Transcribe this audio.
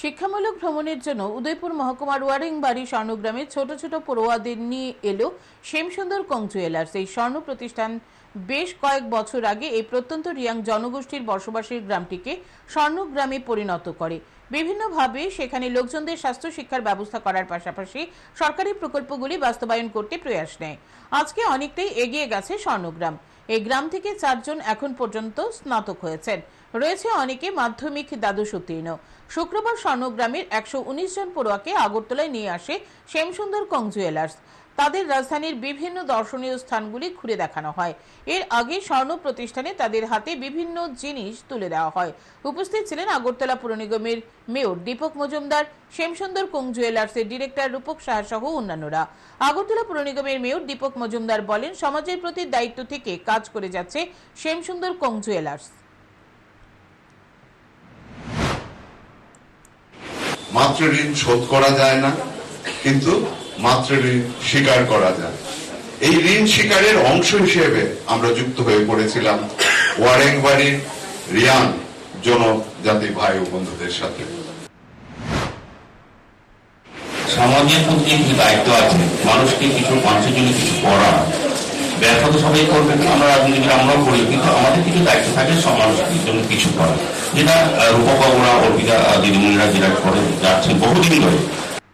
শিক্ষামূলক ভ্রমণের জন্য উদয়পুর মহকুমার ওয়ারিং বাড়ি স্বর্ণগ্রামে ছোট ছোট পড়ুয়াদের নিয়ে এলো শ্যামসুন্দর কং জুয়েলার্স। এই স্বর্ণ প্রতিষ্ঠান বেশ কয়েক বছর আগে এই প্রত্যন্ত রিয়াং জনগোষ্ঠীর বসবাসের গ্রামটিকে স্বর্ণগ্রামে পরিণত করে। বিভিন্নভাবে সেখানে লোকজনদের স্বাস্থ্য শিক্ষার ব্যবস্থা করার পাশাপাশি সরকারি প্রকল্পগুলি বাস্তবায়ন করতে প্রয়াস নেয়। আজকে অনেকটাই এগিয়ে গেছে স্বর্ণগ্রাম। এই গ্রাম থেকে চারজন এখন পর্যন্ত স্নাতক হয়েছেন। রয়েছে অনেকে মাধ্যমিক দ্বাদশ উত্তীর্ণ। শুক্রবার স্বর্ণগ্রামের একশো উনিশ জন পড়ুয়াকে আগরতলায় নিয়ে আসে শ্যামসুন্দর কং জুয়েলার্স তাদের রাজধানীর বিভিন্ন দর্শনীয় স্থানগুলি ঘুরে দেখানো হয়। এর আগে স্বর্ণ প্রতিষ্ঠানে তাদের হাতে বিভিন্ন জিনিস তুলে দেওয়া হয়। উপস্থিত ছিলেন আগরতলা পুর নিগমের মেয়র দীপক মজুমদার, শ্যামসুন্দর কং জুয়েলার্সের ডিরেক্টর রূপক সাহা সহ অন্যান্যরা। আগরতলা পুর নিগমের মেয়র দীপক মজুমদার বলেন, সমাজের প্রতি দায়িত্ব থেকে কাজ করে যাচ্ছে শ্যামসুন্দর কং জুয়েলার্স। মাত্র ঋণ শোধ করা যায় না, কিন্তু মাত্র স্বীকার করা যায়। এই ঋণ স্বীকারের অংশ হিসেবে আমরা যুক্ত হয়ে পড়েছিলাম ওয়ারেংবাড়ির রিয়ান জনজাতি ভাই ও বন্ধুদের সাথে। দায়িত্ব আছে? মানুষকে কিছু মানুষের জন্য কিছু করা। ব্যর্থ তো সবাই করবেন আমরা আমরাও করি, কিন্তু আমাদের কিছু দায়িত্ব থাকে সব জন্য কিছু করা যেটা রূপক বাবুরা, অর্পিতা দিদিমণিরা যেটা করে যাচ্ছেন বহুদিন ধরে।